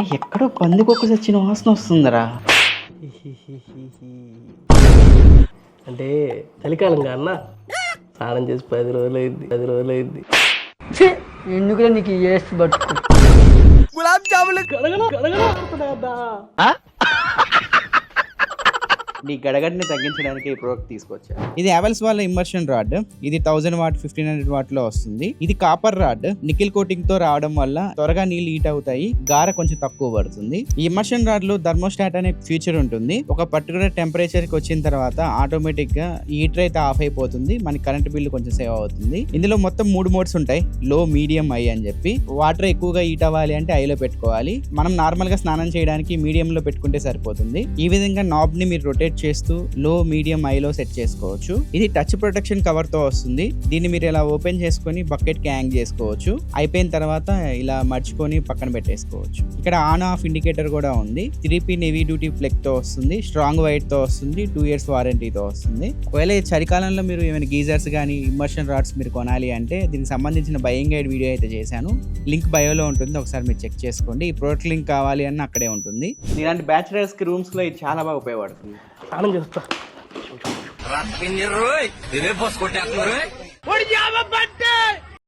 అరే ఎక్కడో పందికొక్క చచ్చిన వాసన వస్తుందిరా. అంటే చలికాలం అన్న? స్నానం చేసి పది రోజులు అయింది పది రోజులు అయింది ఎందుకు నీకు ఏసు పట్టుకు గడగడ గడగడ ఆడుతున్నాయి అన్నా. నీ గడగడిని తగ్గించడానికి ఈ ప్రోడక్ట్ తీసుకొచ్చా? ఇది అవెల్స్ వాళ్ళ ఇమ్మర్షన్ రాడ్ ఇది థౌసండ్ వాట్ ఫిఫ్టీన్ హండ్రెడ్ వాట్లో వస్తుంది. ఇది కాపర్ రాడ్ నికిల్ కోటింగ్తో రావడం వల్ల త్వరగా నీళ్ళు హీట్ అవుతాయి. గార కొంచెం తక్కువ పడుతుంది. ఈ ఇమ్మర్షన్ రాడ్లో థర్మోస్టాట్ అనే ఫీచర్ ఉంటుంది. ఒక పర్టికులర్ టెంపరేచర్కి వచ్చిన తర్వాత ఆటోమేటిక్గా హీటర్ అయితే ఆఫ్ అయిపోతుంది. మనకి కరెంట్ బిల్లు కొంచెం సేవ్ అవుతుంది. ఇందులో మొత్తం మూడు మోడ్స్ ఉంటాయి. లో మీడియం హై అని చెప్పి. వాటర్ ఎక్కువగా హీట్ అవ్వాలి అంటే ఐలో పెట్టుకోవాలి. మనం నార్మల్గా స్నానం చేయడానికి మీడియం లో పెట్టుకుంటే సరిపోతుంది. ఈ విధంగా నాబ్ని మీరు రొటేట్ చేస్తూ లో మీడియం ఐలో సెట్ చేసుకోవచ్చు. ఇది టచ్ ప్రొటెక్షన్ కవర్తో వస్తుంది. దీన్ని మీరు ఇలా ఓపెన్ చేసుకొని బకెట్కి హ్యాంగ్ చేసుకోవచ్చు. అయిపోయిన తర్వాత ఇలా మర్చుకొని పక్కన పెట్టేసుకోవచ్చు. ఇక్కడ ఆన్ ఆఫ్ ఇండికేటర్ కూడా ఉంది. త్రీ పి నెవీ డ్యూటీ ఫ్లెక్తో వస్తుంది. స్ట్రాంగ్ వైట్తో వస్తుంది. టూ ఇయర్స్ వారంటీతో వస్తుంది. ఒకవేళ ఈ చలికాలంలో మీరు ఏమైనా గీజర్స్ కానీ ఇమర్షన్ రాడ్స్ మీరు కొనాలి అంటే దీనికి సంబంధించిన బయింగ్ గైడ్ వీడియో అయితే చేశాను. లింక్ బయోలో ఉంటుంది. ఒకసారి మీరు చెక్ చేసుకోండి. ఈ ప్రోడక్ట్ లింక్ కావాలి అన్న అక్కడే ఉంటుంది. ఇలాంటి బ్యాచిలర్స్కి రూమ్స్లో ఇది చాలా బాగా ఉపయోగపడుతుంది. స్నానం చేస్తా. పోసుకొట్టేస్తున్నారు